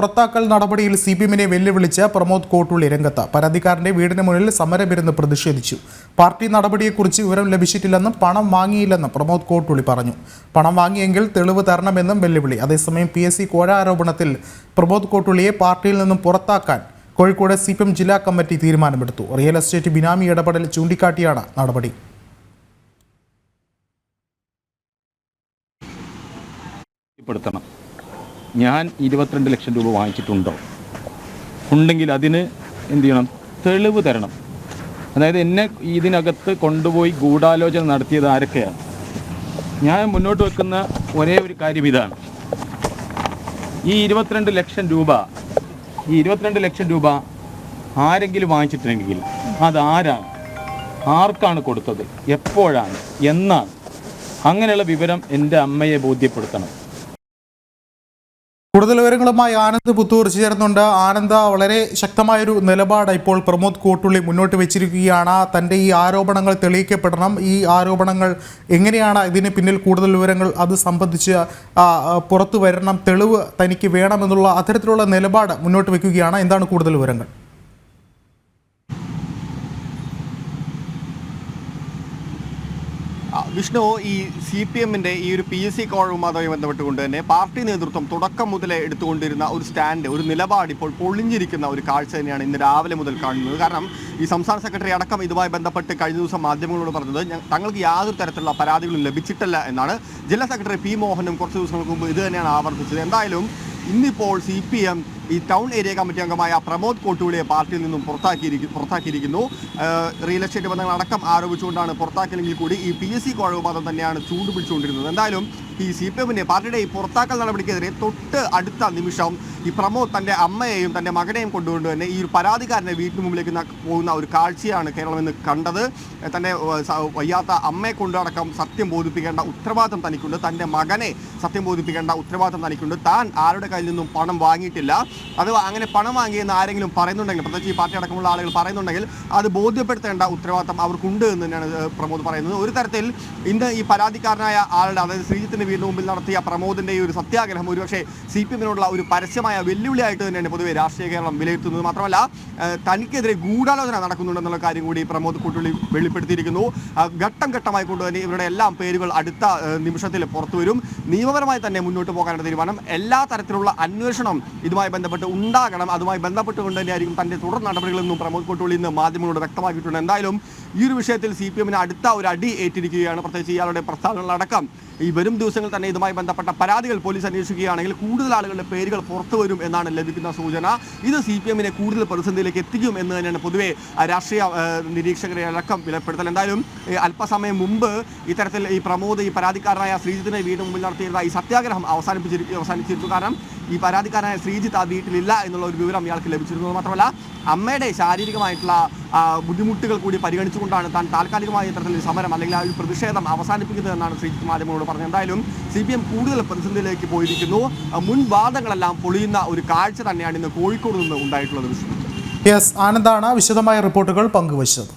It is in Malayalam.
പുറത്താക്കൽ നടപടിയിൽ സി പി എമ്മിനെ വെല്ലുവിളിച്ച് പ്രമോദ് കോട്ടുള്ളി രംഗത്ത്. പരാതിക്കാരന്റെ വീടിന് മുന്നിൽ സമരമിരുന്ന് പ്രതിഷേധിച്ചു. പാർട്ടി നടപടിയെക്കുറിച്ച് വിവരം ലഭിച്ചിട്ടില്ലെന്നും പണം വാങ്ങിയില്ലെന്നും പ്രമോദ് കോട്ടുള്ളി പറഞ്ഞു. പണം വാങ്ങിയെങ്കിൽ തെളിവ് തരണമെന്നും വെല്ലുവിളി. അതേസമയം പി എസ് സി കോഴ ആരോപണത്തിൽ പ്രമോദ് കോട്ടുള്ളിയെ പാർട്ടിയിൽ നിന്നും പുറത്താക്കാൻ കോഴിക്കോട് സി പി എം ജില്ലാ കമ്മിറ്റി തീരുമാനമെടുത്തു. റിയൽ എസ്റ്റേറ്റ് ബിനാമി ഇടപെടൽ ചൂണ്ടിക്കാട്ടിയാണ് നടപടി. ഞാൻ ഇരുപത്തിരണ്ട് ലക്ഷം രൂപ വാങ്ങിച്ചിട്ടുണ്ടോ? ഉണ്ടെങ്കിൽ അതിന് എന്ത് ചെയ്യണം? തെളിവ് തരണം. അതായത് എന്നെ ഇതിനകത്ത് കൊണ്ടുപോയി ഗൂഢാലോചന നടത്തിയത് ആരൊക്കെയാണ് ഞാൻ മുന്നോട്ട് വെക്കുന്ന ഒരേ ഒരു കാര്യം ഇതാണ്. ഈ ഇരുപത്തിരണ്ട് ലക്ഷം രൂപ ഈ ഇരുപത്തിരണ്ട് ലക്ഷം രൂപ ആരെങ്കിലും വാങ്ങിച്ചിട്ടുണ്ടെങ്കിൽ അതാരാണ് ആർക്കാണ് കൊടുത്തത്? എപ്പോഴാണ്? എന്നാണ്? അങ്ങനെയുള്ള വിവരം എന്റെ അമ്മയെ ബോധ്യപ്പെടുത്തണം. കൂടുതൽ വിവരങ്ങളുമായി ആനന്ദ് പുത്തൂർ ചേർന്നുണ്ട് ആനന്ദ വളരെ ശക്തമായൊരു നിലപാട് ഇപ്പോൾ പ്രമോദ് കോട്ടുള്ളി മുന്നോട്ട് വെച്ചിരിക്കുകയാണ്. തന്റെ ഈ ആരോപണങ്ങൾ തെളിയിക്കപ്പെടണം. ഈ ആരോപണങ്ങൾ എങ്ങനെയാണ് ഇതിന് പിന്നിൽ കൂടുതൽ വിവരങ്ങൾ അത് സംബന്ധിച്ച് പുറത്തു വരണം തെളിവ് തനിക്ക് വേണമെന്നുള്ള അത്തരത്തിലുള്ള നിലപാട് മുന്നോട്ട് വയ്ക്കുകയാണ് എന്താണ് കൂടുതൽ വിവരങ്ങൾ? വിഷ്ണു ഈ സി പി എമ്മിന്റെ ഈ ഒരു പി എസ് സി കോഴവുമായി ബന്ധപ്പെട്ടുകൊണ്ട് തന്നെ പാർട്ടി നേതൃത്വം തുടക്കം മുതലേ എടുത്തുകൊണ്ടിരുന്ന ഒരു സ്റ്റാൻഡ് ഒരു നിലപാട് ഇപ്പോൾ പൊളിഞ്ഞിരിക്കുന്ന ഒരു കാഴ്ച തന്നെയാണ് ഇന്ന് രാവിലെ മുതൽ കാണുന്നത്. കാരണം ഈ സംസ്ഥാന സെക്രട്ടറി അടക്കം ഇതുമായി ബന്ധപ്പെട്ട് കഴിഞ്ഞ ദിവസം മാധ്യമങ്ങളോട് പറഞ്ഞത് തങ്ങൾക്ക് യാതൊരു തരത്തിലുള്ള പരാതികളും ലഭിച്ചിട്ടില്ല എന്നാണ് ജില്ലാ സെക്രട്ടറി പി മോഹനും കുറച്ച് ദിവസങ്ങൾക്ക് മുമ്പ് ഇത് തന്നെയാണ് ആവർത്തിച്ചത്. എന്തായാലും ഇന്നിപ്പോൾ സി പി എം ഈ ടൗൺ ഏരിയ കമ്മിറ്റി അംഗമായ പ്രമോദ് കോട്ടൂളിയെ പാർട്ടിയിൽ നിന്നും പുറത്താക്കിയിരിക്കും പുറത്താക്കിയിരിക്കുന്നു. റിയൽ എസ്റ്റേറ്റ് ബന്ധങ്ങൾ അടക്കം ആരോപിച്ചുകൊണ്ടാണ് പുറത്താക്കിയെങ്കിൽ കൂടി ഈ പി എസ് സി കോഴവിവാദം തന്നെയാണ് ചൂണ്ടുപിടിച്ചുകൊണ്ടിരുന്നത്. എന്തായാലും ഈ സി പി എമ്മിന്റെ പാർട്ടിയുടെ ഈ പുറത്താക്കൽ നടപടിക്കെതിരെ തൊട്ട് അടുത്ത നിമിഷം ഈ പ്രമോദ് തന്റെ അമ്മയെയും തന്റെ മകനെയും കൊണ്ടുകൊണ്ട് തന്നെ ഈ ഒരു പരാതിക്കാരന്റെ വീട്ടിന് മുമ്പിലേക്ക് പോകുന്ന ഒരു കാഴ്ചയാണ് കേരളം ഇന്ന് കണ്ടത് സ- വയ്യാത്ത അമ്മയെ കൊണ്ടടക്കം സത്യം ബോധിപ്പിക്കേണ്ട ഉത്തരവാദിത്തം തനിക്കുണ്ട്. തന്റെ മകനെ സത്യം ബോധിപ്പിക്കേണ്ട ഉത്തരവാദിത്തം തനിക്കുണ്ട്. താൻ ആരുടെ കയ്യിൽ നിന്നും പണം വാങ്ങിയിട്ടില്ല. അത് അങ്ങനെ പണം വാങ്ങിയെന്ന് ആരെങ്കിലും പറയുന്നുണ്ടെങ്കിൽ പ്രത്യേകിച്ച് ഈ പാർട്ടി അടക്കമുള്ള ആളുകൾ പറയുന്നുണ്ടെങ്കിൽ അത് ബോധ്യപ്പെടുത്തേണ്ട ഉത്തരവാദിത്തം അവർക്കുണ്ട് എന്ന് തന്നെയാണ് പ്രമോദ് പറയുന്നത്. ഒരു തരത്തിൽ ഇന്ന് ഈ പരാതിക്കാരനായ ആളുടെ അതായത് ശ്രീജിത്തിന്റെ വീടിന് മുമ്പിൽ നടത്തിയ പ്രമോദിന്റെ ഈ ഒരു സത്യാഗ്രഹം ഒരുപക്ഷെ സി പി എമ്മിനോടുള്ള ഒരു പരസ്യമായ വെല്ലുവിളിയായിട്ട് തന്നെയാണ് പൊതുവെ രാഷ്ട്രീയ കേരളം വിലയിരുത്തുന്നത്. മാത്രമല്ല തനിക്കെതിരെ ഗൂഢാലോചന നടക്കുന്നുണ്ടെന്നുള്ള കാര്യം കൂടി പ്രമോദ് കൂട്ടുള്ളി വെളിപ്പെടുത്തിയിരിക്കുന്നു. ഘട്ടം ഘട്ടമായി കൊണ്ടുതന്നെ ഇവരുടെ എല്ലാം പേരുകൾ അടുത്ത നിമിഷത്തിൽ പുറത്തുവരും. നിയമപരമായി തന്നെ മുന്നോട്ട് പോകാനുള്ള തീരുമാനം. എല്ലാ തരത്തിലുള്ള അന്വേഷണം ഇതുമായി ബന്ധപ്പെട്ട് ഉണ്ടാകണം. അതുമായി ബന്ധപ്പെട്ടുകൊണ്ട് തന്നെയായിരിക്കും തന്റെ തുടർ നടപടികളെന്നും പ്രമോദ് കൊട്ടുള്ളി ഇന്ന് മാധ്യമങ്ങളോട് വ്യക്തമാക്കിയിട്ടുണ്ട്. എന്തായാലും ഈ ഒരു വിഷയത്തിൽ സി പി എമ്മിന് അടുത്ത ഒരു അടി ഏറ്റിരിക്കുകയാണ്. പ്രത്യേകിച്ച് ഇയാളുടെ പ്രസ്താവനകളടക്കം. ഈ വരും ദിവസങ്ങളിൽ തന്നെ ഇതുമായി ബന്ധപ്പെട്ട പരാതികൾ പോലീസ് അന്വേഷിക്കുകയാണെങ്കിൽ കൂടുതൽ ആളുകളുടെ പേരുകൾ പുറത്തു വരും എന്നാണ് ലഭിക്കുന്ന സൂചന. ഇത് സി പി എമ്മിനെ കൂടുതൽ പ്രതിസന്ധിയിലേക്ക് എത്തിക്കും എന്ന് തന്നെയാണ് പൊതുവെ രാഷ്ട്രീയ നിരീക്ഷകരെ അടക്കം വിലപ്പെടുത്തൽ. എന്തായാലും അല്പസമയം മുമ്പ് ഇത്തരത്തിൽ ഈ പ്രമോദ് ഈ പരാതിക്കാരനായ ശ്രീജിത്തിനെ വീടിന് മുമ്പിൽ നടത്തിയിരുന്ന ഈ സത്യാഗ്രഹം അവസാനിപ്പിച്ചിരിക്കും അവസാനിച്ചിരുന്നു കാരണം ഈ പരാതിക്കാരനായ ശ്രീജിത്ത് ആ വീട്ടിലില്ല എന്നുള്ള ഒരു വിവരം ഇയാൾക്ക് ലഭിച്ചിരുന്നത് മാത്രമല്ല അമ്മയുടെ ശാരീരികമായിട്ടുള്ള ബുദ്ധിമുട്ടുകൾ കൂടി പരിഗണിച്ചുകൊണ്ടാണ് താൻ താൽക്കാലികമായ ഇത്തരത്തിൽ സമരം അല്ലെങ്കിൽ ആ ഒരു പ്രതിഷേധം അവസാനിപ്പിക്കുന്നത് എന്നാണ് ശ്രീജിത്ത് മാധ്യമങ്ങളോട് പറഞ്ഞത്. എന്തായാലും സി പി എം കൂടുതൽ പ്രതിസന്ധിയിലേക്ക് പോയിരിക്കുന്നു. മുൻവാദങ്ങളെല്ലാം മുൻ വാദങ്ങളെല്ലാം പൊളിയുന്ന ഒരു കാഴ്ച തന്നെയാണ് ഇന്ന് കോഴിക്കോട് നിന്ന് ഉണ്ടായിട്ടുള്ളത്. വിഷ്ണു ആനന്ദാണ് വിശദമായ റിപ്പോർട്ടുകൾ പങ്കുവച്ചത്.